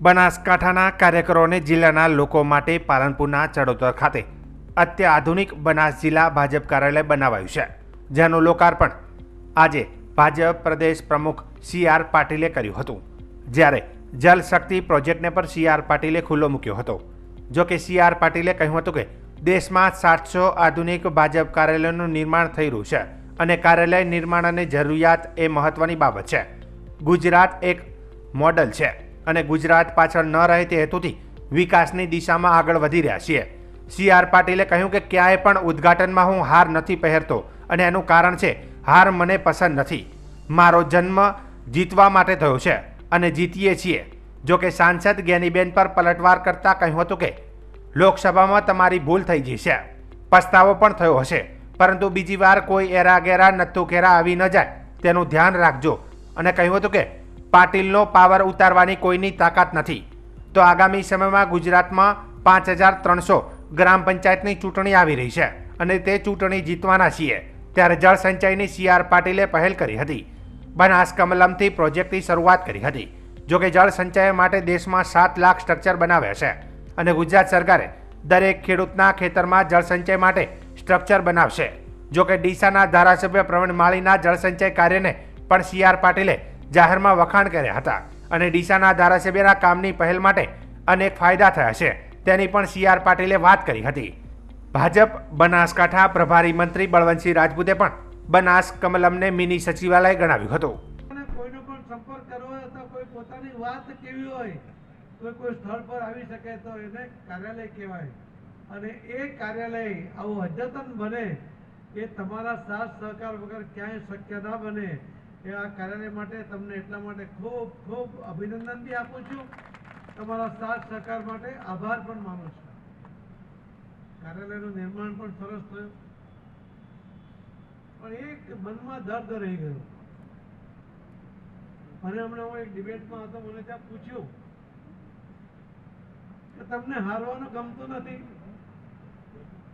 બનાસકાંઠાના કાર્યકરોને જિલ્લાના લોકો માટે પાલનપુરના ચડોતર ખાતે અત્યાધુનિક બનાસ જિલ્લા ભાજપ કાર્યાલય બનાવાયું છે, જેનું લોકાર્પણ આજે ભાજપ પ્રદેશ પ્રમુખ સી આર પાટીલે કર્યું હતું. જ્યારે જલશક્તિ પ્રોજેક્ટને પણ સી આર પાટીલે ખુલ્લો મૂક્યો હતો. જો કે સી આર પાટીલે કહ્યું હતું કે દેશમાં સાતસો આધુનિક ભાજપ કાર્યાલયનું નિર્માણ થઈ રહ્યું છે અને કાર્યાલય નિર્માણ અને જરૂરિયાત એ મહત્વની બાબત છે. ગુજરાત એક મોડલ છે. અને ગુજરાત પાછળ ન રહે તે હેતુથી વિકાસની દિશામાં આગળ વધી રહ્યા છીએ. સી આર પાટીલે કહ્યું કે ક્યાંય પણ ઉદ્ઘાટનમાં હું હાર નથી પહેરતો અને એનું કારણ છે, હાર મને પસંદ નથી. મારો જન્મ જીતવા માટે થયો છે અને જીતીએ છીએ. જો કે સાંસદ જ્ઞાનીબેન પર પલટવાર કરતાં કહ્યું હતું કે, લોકસભામાં તમારી ભૂલ થઈ ગઈ છે. પસ્તાવો પણ થયો હશે. પરંતુ બીજી વાર કોઈ એરા ગેરા નથ્થુ ખેરા આવી ન જાય. તેનું ધ્યાન રાખજો. અને કહ્યું હતું કે પાટીલનો પાવર ઉતારવાની કોઈની તાકાત નથી. તો આગામી સમયમાં ગુજરાતમાં પાંચ હજાર ત્રણસો ગ્રામ પંચાયતની ચૂંટણી આવી રહી છે અને તે ચૂંટણી જીતવાના છીએ. ત્યારે જળ સંચયની સી આર પાટીલે પહેલ કરી હતી. બનાસ કમલમથી પ્રોજેક્ટની શરૂઆત કરી હતી. જોકે જળ સંચય માટે દેશમાં સાત લાખ સ્ટ્રક્ચર બનાવ્યા છે અને ગુજરાત સરકારે દરેક ખેડૂતના ખેતરમાં જળ સંચય માટે સ્ટ્રક્ચર બનાવશે. જોકે ડીસાના ધારાસભ્ય પ્રવીણ માળીના જળસંચય કાર્યને પણ સી આર પાટીલે જાહેરમાં વખાણ કર્યા હતા અને ડીસાના ધારાસભ્યના કામની પહેલ માટે અનેક ફાયદા થયા છે. તેની પણ સી આર પાટીલે વાત કરી હતી. ભાજપ બનાસકાંઠા પ્રભારી મંત્રી બળવંતસિંહ રાજપૂતે પણ બનાસ કમલમને મિની સચિવાલય ગણાવ્યું હતું. કોઈનો પણ સંપર્ક કરવો હોય કોઈ પોતાની વાત કેવી હોય, કોઈ કોઈ સ્થળ પર આવી શકે તો એને કાર્યાલય કહેવાય. અને એ કાર્યાલય આવું અદ્યતન બને એ તમારા સાથ સહકાર વગર ક્યાંય શક્ય ના બને. એ આ કાર્યાલય માટે તમને એટલા માટે ખૂબ ખૂબ અભિનંદન બી આપું છું. તમારા સાથ, સહકાર માટે આભાર પણ માનું છું. કાર્યાલયનું નિર્માણ પણ સરસ થયું. પણ એક મનમાં દર્દ રહી ગયું. અને હમણાં હું એક ડિબેટમાં હતો, મને ત્યાં પૂછ્યું કે તમને હારવાનું ગમતું નથી?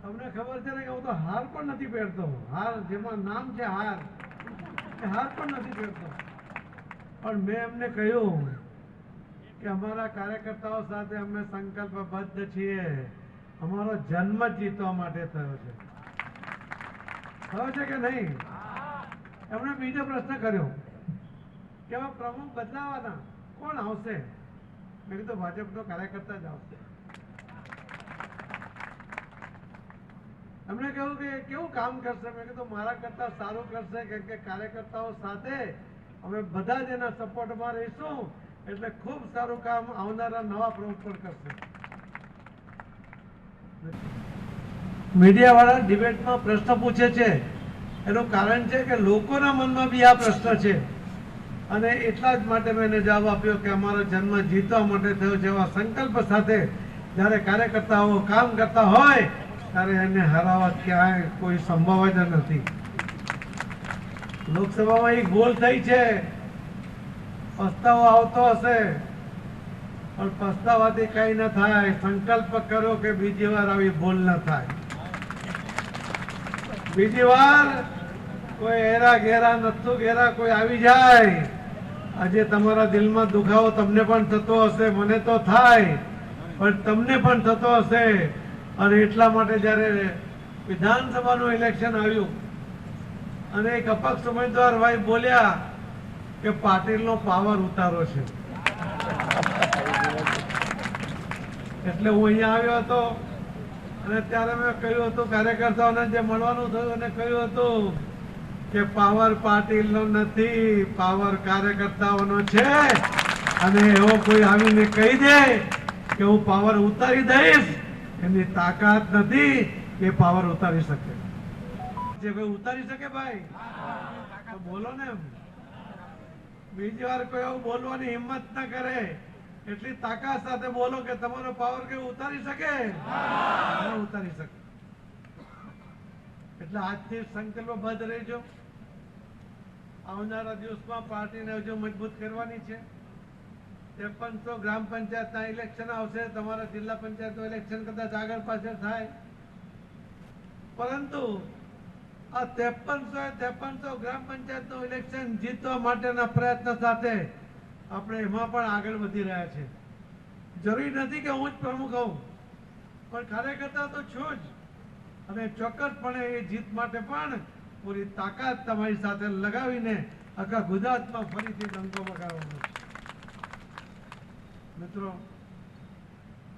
તમને ખબર છે ને કે હું તો હાર પણ નથી પહેરતો. હાર જેમાં નામ છે હાર. એ હાથ પણ નથી ફેરતો પણ મેં એમને કહ્યું કે અમારા કાર્યકર્તાઓ સાથે અમે સંકલ્પબદ્ધ છીએ. અમારો જન્મ જીતવા માટે થયો છે. થયો છે કે નહીં? એમણે બીજો પ્રશ્ન કર્યો કે પ્રમુખ બદલાવાના કોણ આવશે? મેં કીધું ભાજપનો કાર્યકર્તા જ આવશે. એમણે કહ્યું કે કેવું કામ કરશે? મેં કીધું, મારા કરતા સારું કરશે કેમ કે કાર્યકર્તાઓ સાથે અમે બધા જ એના સપોર્ટમાં રહીશું. એટલે ખૂબ સારું કામ આવનારા નવા પ્રમુખ પણ કરશે. મીડિયાવાળા ડિબેટમાં પ્રશ્ન પૂછે છે. એનું કારણ છે કે લોકોના મનમાં બી આ પ્રશ્ન છે. અને એટલા જ માટે મેં એને જવાબ આપ્યો કે અમારો જન્મ જીતવા માટે થયો છે એવા સંકલ્પ સાથે. જ્યારે કાર્યકર્તાઓ કામ કરતા હોય ત્યારે એને હરાવવા ક્યાંય કોઈ સંભવ જ નથી. લોકસભામાં એક ભૂલ થઈ છે, પસ્તાવો આવતો હશે, પણ પસ્તાવાથી કઈ ન થાય. સંકલ્પ કરો કે બીજી વાર આવી ભૂલ ન થાય. બીજી વાર કોઈ એરા ઘેરા નથું ઘેરા કોઈ આવી જાય. આજે તમારા દિલમાં દુખાવો તમને પણ થતો હશે, મને તો થાય, પણ તમને પણ થતો હશે. અને એટલા માટે જ્યારે વિધાનસભાનું ઇલેક્શન આવ્યું, અને એક અપક્ષ ઉમેદવાર ભાઈ બોલ્યા કે પાટીલનો પાવર ઉતારો છે. એટલે હું અહીંયા આવ્યો હતો, અને ત્યારે મેં કહ્યું હતું કાર્યકર્તાઓને જે મળવાનું થયું અને કહ્યું હતું કે પાવર પાટીલનો નથી પાવર કાર્યકર્તાઓનો છે. અને એવો કોઈ આવીને કહી દે કે હું પાવર ઉતારી દઈશ. એની તાકાત નથી કે પાવર ઉતારી શકે. જે કોઈ ઉતારી શકે ભાઈ? તો બોલો ને બીજી વાર કોઈ એવું બોલવાની હિંમત ના કરે. એટલી તાકાત સાથે બોલો કે તમારો પાવર કે ઉતારી શકે? ઉતારી શકે. એટલે આજથી સંકલ્પબદ્ધ રહેજો. આવનારા દિવસમાં પાર્ટીને હજુ મજબૂત કરવાની છે. ત્રેપનસો ગ્રામ પંચાયતના ઇલેક્શન આવશે, તમારા જિલ્લા પંચાયતનું ઇલેક્શન કદાચ આગળ પાછળ થાય. પરંતુ આ ત્રેપનસો ત્રેપનસો ગ્રામ પંચાયતનું ઇલેક્શન જીતવા માટેના પ્રયત્ન સાથે આપણે એમાં પણ આગળ વધી રહ્યા છે જરૂરી નથી કે હું જ પ્રમુખ હોઉં, પણ કાર્યકર્તા તો છું જ. અને ચોક્કસપણે એ જીત માટે પણ પૂરી તાકાત તમારી સાથે લગાવીને આખા ગુજરાતમાં ફરીથી ડંકો વગાડવાનો છે. મિત્રો,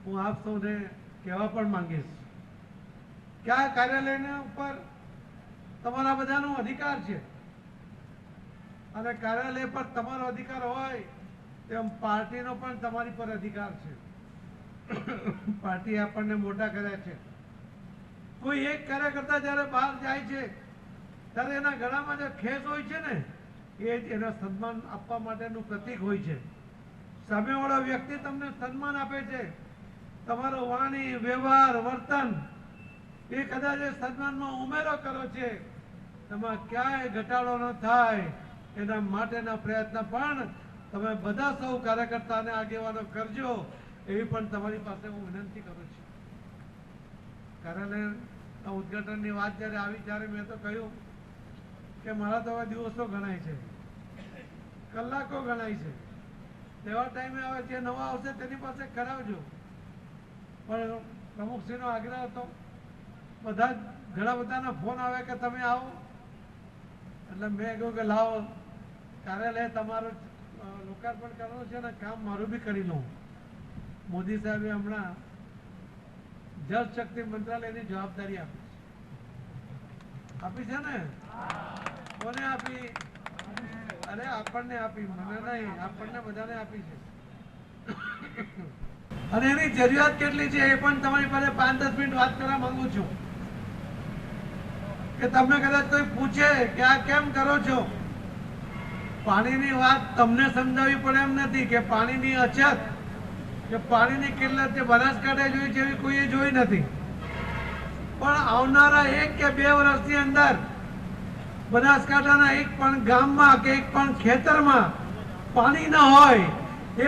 હું આપ સૌને કહેવા પણ માંગીશ કે આ કાર્યાલયના ઉપર તમારા બધાનો અધિકાર છે. અને કાર્યાલય પર તમારો અધિકાર હોય તેમ પાર્ટીનો પણ તમારી પર અધિકાર છે. પાર્ટી આપણને મોટા કર્યા છે. કોઈ એક કાર્યકર્તા જ્યારે બહાર જાય છે, ત્યારે એના ગળામાં જે ખેસ હોય છે ને, એ જ એના સન્માન આપવા માટેનું પ્રતીક હોય છે. સામેવાળો વ્યક્તિ તમને સન્માન આપે છે. તમારો વાણી, વ્યવહાર, વર્તન એ કદાચ એ સન્માનમાં ઉમેરો કરો છે. તેમાં ક્યાંય ઘટાડો ન થાય. એના માટેના પ્રયત્ન પણ તમે બધા સૌ કાર્યકર્તા અને આગેવાનો કરજો એવી પણ તમારી પાસે હું વિનંતી કરું છું. કાર્યાલય ઉદઘાટનની વાત જ્યારે આવી ત્યારે મેં તો કહ્યું કે મારા તો હવે દિવસો ગણાય છે. કલાકો ગણાય છે. તેવા ટાઈમે આવે જે નવા આવશે તેની પાસે કરાવજો પણ પ્રમુખશ્રીનો આગ્રહ હતો. બધા ઘણા બધાના ફોન આવે કે તમે આવો. એટલે મેં કહ્યું કે લાવો. કાર્યાલય તમારું લોકાર્પણ કરવાનું છે ને કામ મારું બી કરી લઉં. મોદી સાહેબે હમણાં જળ શક્તિ મંત્રાલયની જવાબદારી આપી છે. આપી છે ને? કોને આપી? અરે આપણને આપી, મને નહીં, આપણને બધાને આપી છે. અને એની જરૂરિયાત કેટલી છે એ પણ તમારી પાસે પાંચ દસ મિનિટ વાત કરવા માંગુ છું. કે તમને કદાચ કોઈ પૂછે કે આ કેમ કરો છો? પાણીની વાત તમને સમજાવવી પડે એમ નથી કે પાણીની અછત, કે પાણીની કિલ્લત જે બનાસકાંઠે જોઈ છે એવી કોઈએ જોઈ નથી. પણ આવનારા એક કે બે વર્ષની અંદર બનાસકાંઠાના એક પણ ગામમાં કે એક પણ ખેતરમાં પાણી ન હોય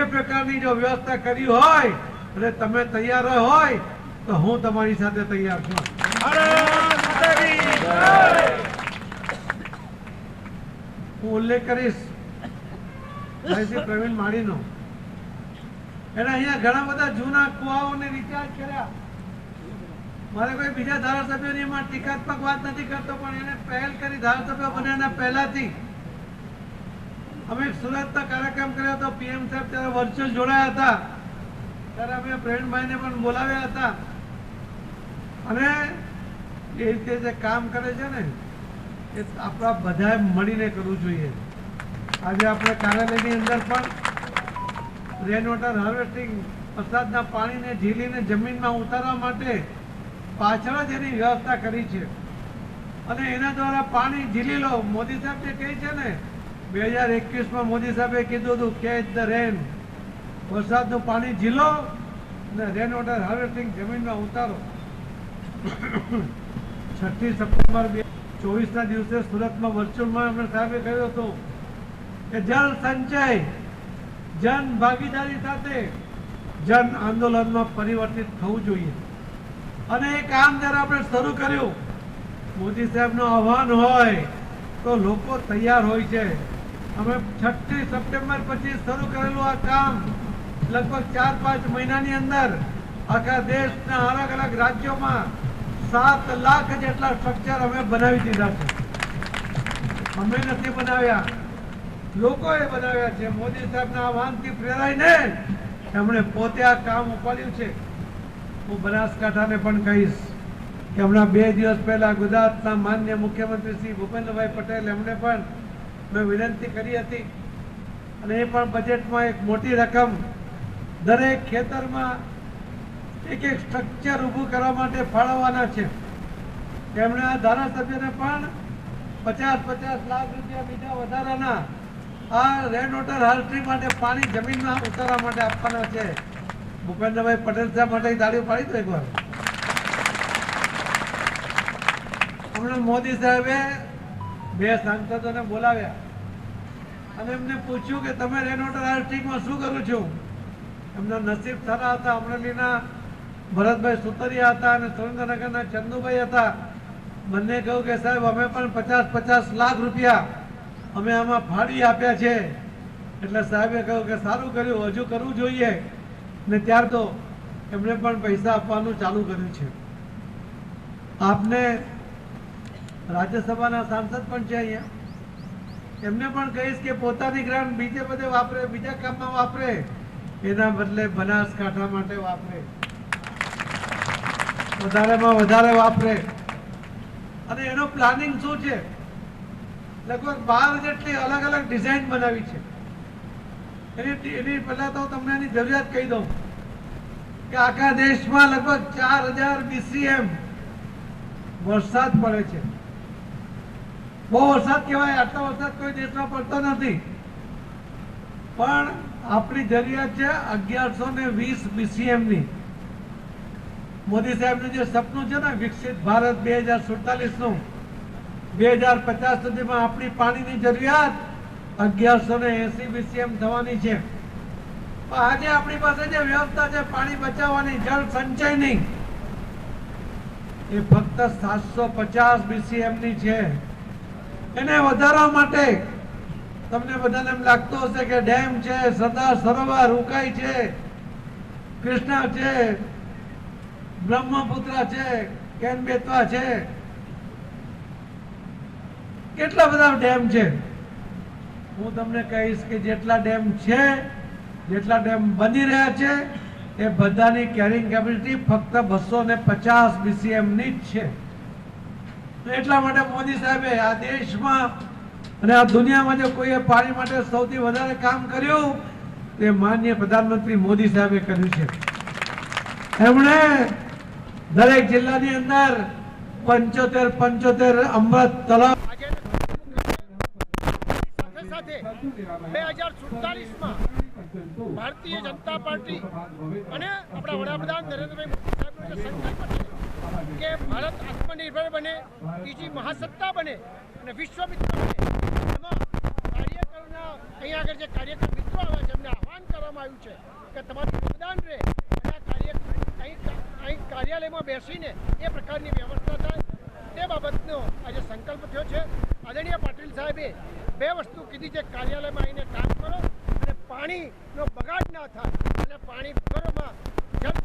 એ પ્રકારની જો વ્યવસ્થા કરી હોય અને તમે તૈયાર હોય તો હું તમારી સાથે તૈયાર છું. હું ઉલ્લેખ કરીશ પ્રવીણ માળીનો. એને અહીંયા ઘણા બધા જૂના કુવાઓને રિચાર્જ કર્યા. મારે કોઈ બીજા ધારાસભ્યોની એમાં ટીકાત્મક વાત નથી કરતો, પણ એને પહેલ કરી ધારાસભ્ય બન્યાના પહેલાથી. અમે સુરતનો કાર્યક્રમ કર્યો હતો, પીએમ સાહેબ ત્યારે વર્ચ્યુઅલ જોડાયા હતા. ત્યારે અમે પ્રવીણભાઈને પણ બોલાવ્યા હતા. અને એ રીતે જે કામ કરે છે ને, એ આપણા બધાએ મળીને કરવું જોઈએ. આજે આપણે કાર્યાલયની અંદર પણ રેન વોટર હાર્વેસ્ટિંગ વરસાદના પાણીને, ઝીલીને જમીનમાં ઉતારવા માટે પાછળ જ એની વ્યવસ્થા કરી છે. અને એના દ્વારા પાણી ઝીલી લો મોદી સાહેબ જે કહે છે ને, બે હજાર એકવીસમાં મોદી સાહેબે કીધું હતું કેચ ધ રેન વરસાદનું પાણી ઝીલો અને રેન વોટર હાર્વેસ્ટિંગ જમીનમાં ઉતારો. છઠ્ઠી સપ્ટેમ્બર બે ચોવીસના દિવસે સુરતમાં વર્ચ્યુઅલમાં એમણે સાહેબે કહ્યું હતું કે જળ સંચય, જન ભાગીદારી સાથે જન આંદોલનમાં પરિવર્તિત થવું જોઈએ. અને એ કામ જ્યારે આપણે શરૂ કર્યું, મોદી સાહેબનું આહવાન હોય તો લોકો તૈયાર હોય છે. અમે છઠ્ઠી સપ્ટેમ્બર પછી શરૂ કરેલું આ કામ લગભગ ચાર પાંચ મહિનાની અંદર આખા દેશના અલગ અલગ રાજ્યોમાં સાત લાખ જેટલા સ્ટ્રક્ચર અમે બનાવી દીધા છે. અમે નથી બનાવ્યા. લોકોએ બનાવ્યા છે. મોદી સાહેબના આહવાનથી પ્રેરાઈને એમણે પોતે આ કામ ઉપાડ્યું છે. હું બનાસકાંઠાને પણ કહીશ કે હમણાં બે દિવસ પહેલા ગુજરાતના માન્ય મુખ્યમંત્રી શ્રી ભૂપેન્દ્રભાઈ પટેલ એમણે પણ મેં વિનંતી કરી હતી અને એ પણ બજેટમાં એક મોટી રકમ દરેક ખેતરમાં એક એક સ્ટ્રક્ચર ઊભું કરવા માટે ફાળવવાના છે. તેમણે આ ધારાસભ્યને પણ પચાસ પચાસ લાખ રૂપિયા બીજા વધારાના આ રેન વોટર હાર્વેસ્ટિંગ માટે પાણી જમીનમાં ઉતારવા માટે આપવાના છે. ભૂપેન્દ્રભાઈ પટેલ સાહેબ માટે દાડીઓ પાડી દો એકવાર? હમણાં મોદી સાહેબે બે સાંસદોને બોલાવ્યા અને એમને પૂછ્યું કે તમે રેન આર્ટિકમાં શું કરું છું? એમના નસીબ સારા હતા, અમરેલીના ભરતભાઈ સુતરિયા હતા અને સુરેન્દ્રનગરના ચંદુભાઈ હતા. બંને કહ્યું કે સાહેબ, અમે પણ પચાસ પચાસ લાખ રૂપિયા અમે આમાં ફાળી આપ્યા છે. એટલે સાહેબે કહ્યું કે સારું કર્યું, હજુ કરવું જોઈએ. ને ત્યાર તો એમણે પણ પૈસા આપવાનું ચાલુ કર્યું છે. આપને રાજ્યસભાના સાંસદ પણ છે અહીંયા. એમને પણ કહીશ કે પોતાની ગ્રાન્ટ બીજે બધે વાપરે, બીજા કામમાં વાપરે. એના બદલે બનાસકાંઠા માટે વાપરે. વધારેમાં વધારે વાપરે. અને એનો પ્લાનિંગ શું છે? લગભગ બાર જેટલી અલગ અલગ ડિઝાઇન બનાવી છે. એની એની પહેલા તો તમને એની જરૂરિયાત કહી દઉં કે આખા દેશમાં લગભગ ચાર હજાર બીસીએમ વરસાદ પડે છે. બહુ વરસાદ કહેવાય, આટલો વરસાદ કોઈ દેશમાં પડતો નથી. પણ આપણી જરૂરિયાત છે અગિયારસો ને વીસ બીસીએમની મોદી સાહેબનું જે સપનું છે ને વિકસિત ભારત બે હજાર સુડતાલીસનું બે હજાર પચાસ સુધીમાં આપણી પાણીની જરૂરિયાત અગિયારસો ને એસી બીસીએમ થવાની છે. આજે આપણી પાસે જે વ્યવસ્થા છે, પાણી બચાવવાની, જળ સંચયની, એ ફક્ત સાતસો પચાસ બીસીએમની છે. એને વધારવા માટે તમને બધાને એમ લાગતું હશે કે ડેમ છે સરદાર સરોવર, ઉકાઈ છે, કૃષ્ણા છે, બ્રહ્મપુત્ર છે, કેન બેતવા છે. કેટલા બધા ડેમ છે? હું તમને કહીશ કે જેટલા ડેમ છે, જેટલા ડેમ બની રહ્યા છે, એ બધાની કેરિંગ કેપેસિટી ફક્ત બસો ને પચાસ બીસીએમની જ છે. એટલા માટે મોદી સાહેબે આ દેશમાં અને આ દુનિયામાં જો કોઈએ પાણી માટે સૌથી વધારે કામ કર્યું, તે માન્ય પ્રધાનમંત્રી મોદી સાહેબે કર્યું છે. એમણે દરેક જિલ્લાની અંદર પંચોતેર પંચોતેર અમૃત સાથે બે હજાર સુડતાલીસમાં ભારતીય જનતા પાર્ટી અને આપણા વડાપ્રધાન નરેન્દ્રભાઈ મોદી સાહેબનો જે સંકલ્પ છે કે ભારત આત્મનિર્ભર બને, બીજી મહાસત્તા બને અને વિશ્વમિત્ર બને, એમાં કાર્યકરોના અહીંયા આગળ જે કાર્યકર મિત્રો આવ્યા છે, એમને આહવાન કરવામાં આવ્યું છે કે તમારું યોગદાન રહે આ કાર્ય અહીં કાર્યાલયમાં બેસીને એ પ્રકારની વ્યવસ્થા થાય. તે બાબતનો આજે સંકલ્પ થયો છે. આદરણીય પાટીલ સાહેબે બે વસ્તુ કીધી છે, કાર્યાલયમાં આવીને કામ કરો અને પાણીનો બગાડ ના થાય. અને પાણી ઘરોમાં જળ